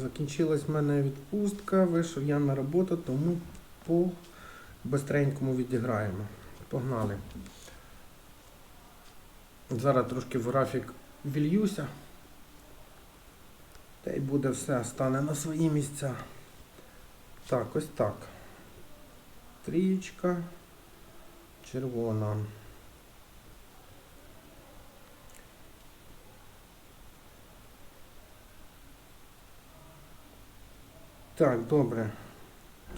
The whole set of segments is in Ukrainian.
Закінчилась в мене відпустка, вийшов я на роботу, тому по бистренькому відіграємо. Погнали. Зараз трошки в графік вільюся. Та й буде все, стане на свої місця. Так, ось так. Трієчка. Червона. Так, добре.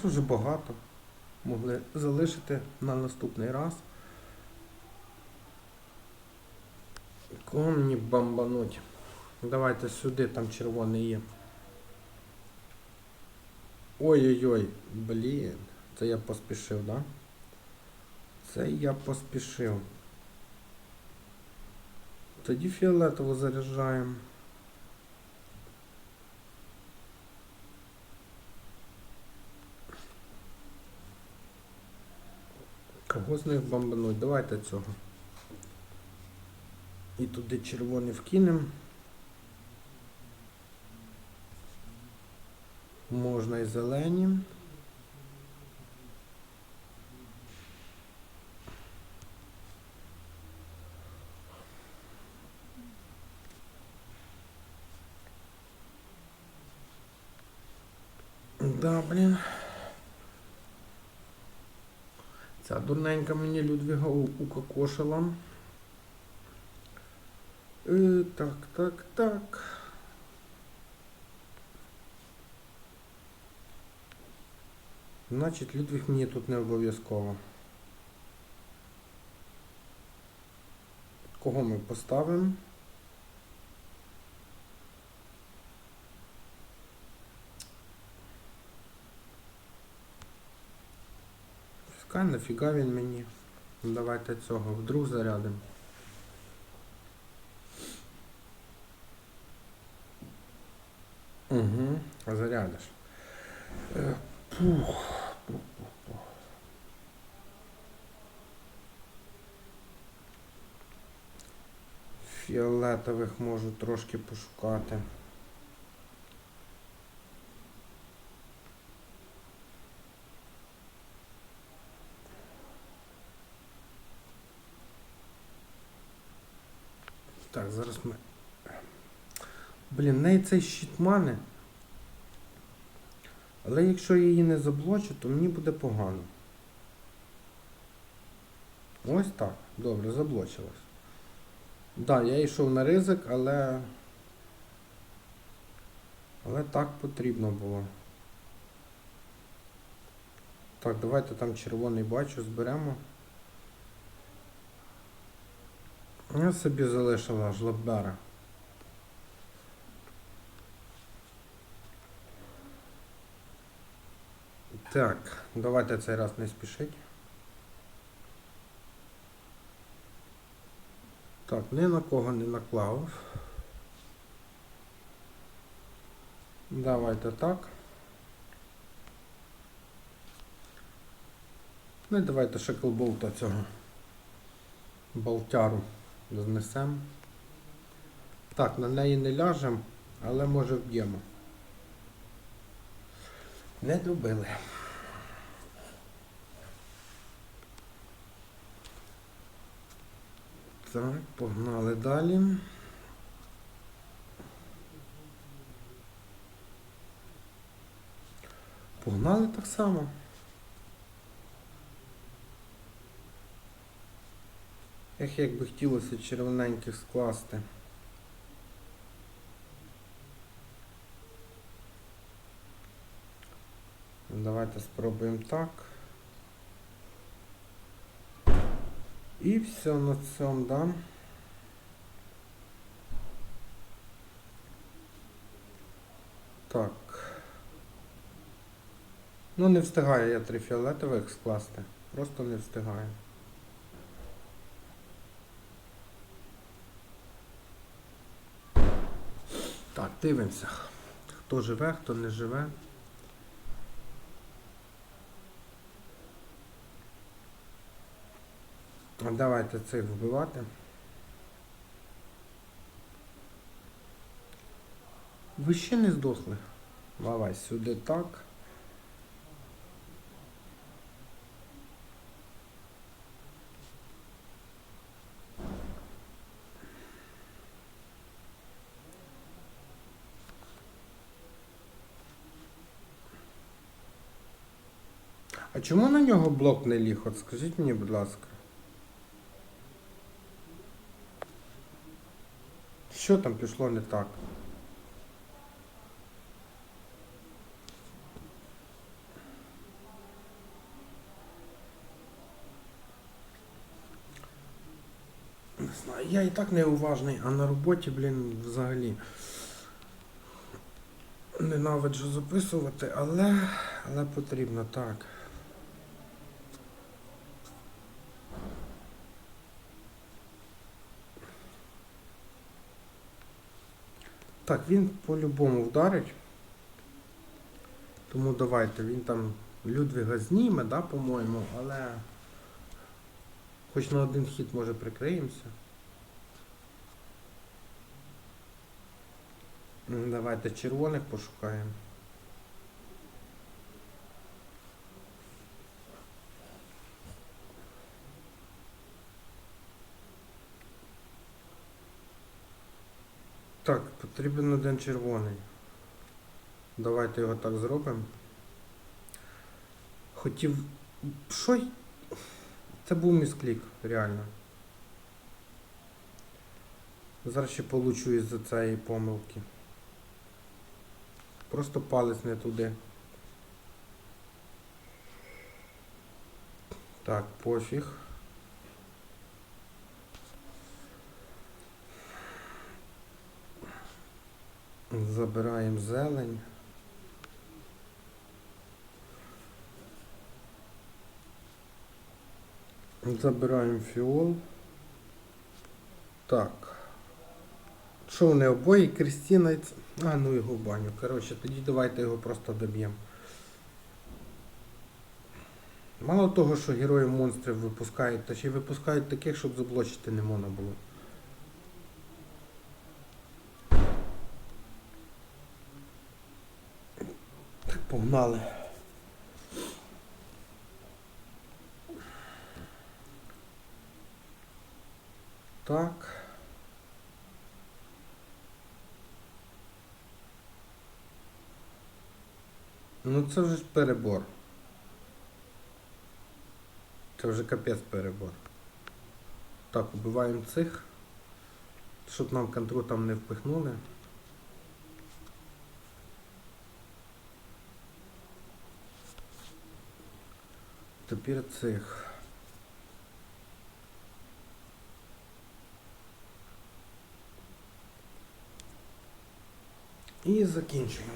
Дуже багато. Могли залишити на наступний раз. Кого мені бомбануть? Давайте сюди, там червоний є. Ой-ой-ой, блін. Це я поспішив, да? Це я поспішив. Тоді фіолетово заряджаємо. Кого з них бомбануть? Давайте цього. І туди червоний вкинемо. Можна і зелені. Да, блін. Ця дурненька мені Людвіга укокошила. Е, так, так, так. Значить, Людвіг мені тут не обов'язково. Кого ми поставимо? Нафіга він мені. Ну, Давайте цього вдруг зарядимо. Угу, зарядиш. Е, пух. Фіолетових можу трошки пошукати. Так, зараз ми. Блін, в неї цей щит мани. Але якщо я її не заблочу, то мені буде погано. Ось так. Добре, заблочилась. Так, да, я йшов на ризик, але. Але так потрібно було. Так, давайте там червоний бачу, зберемо. Я собі залишила жлобера. Так, давайте цей раз не спішить. Так, ні на кого не наклав. Давайте так. Ну і давайте шеклболта цього болтяру знесемо. Так, на неї не ляжемо, але може вб'ємо. Не добили. Так, погнали далі. Погнали так само. Ех, як би хотілося червоненьких скласти. Давайте спробуємо так. І все на цьому, да? Так. Ну не встигаю я три фіолетових скласти. Просто не встигаю. Так, дивимося. Хто живе, хто не живе. Давайте цих вбивати. Ви ще не здохли? Давай сюди так. А чому на нього блок не ліг? От скажіть мені, будь ласка. Що там пішло не так? Не знаю, я і так неуважний, а на роботі, блін, взагалі. Ненавиджу записувати, але, але потрібно так. Так, він по-любому вдарить. Тому давайте, він там Людвіга зніме, да, по-моєму, але хоч на один хід може прикриємося. Давайте червоних пошукаємо. Так, потрібен один червоний. Давайте його так зробимо. Хотів. Що? Це був місклік, реально. Зараз ще получу із-за цієї помилки. Просто палець не туди. Так, пофіг. Забираємо зелень. Забираємо фіол. Так. Що вони обоє? Крістіна А, ну його в баню. Коротше, тоді давайте його просто доб'ємо. Мало того, що герої монстрів випускають, то ще й випускають таких, щоб заблочити не можна було. Так, погнали. Так. Ну це вже перебор. Це вже капець перебор. Так, убиваємо цих. Щоб нам контру там не впихнули. Тепер цих. І закінчуємо.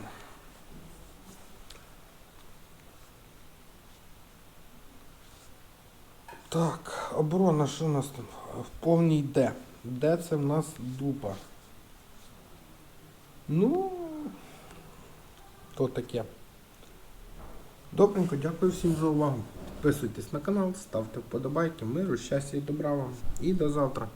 Так, оборона, що у нас там? В повній Д. Д це в нас дупа. Ну, то таке. Добренько, дякую всім за увагу. Підписуйтесь на канал, ставте вподобайки, миру, щастя і добра вам. І до завтра.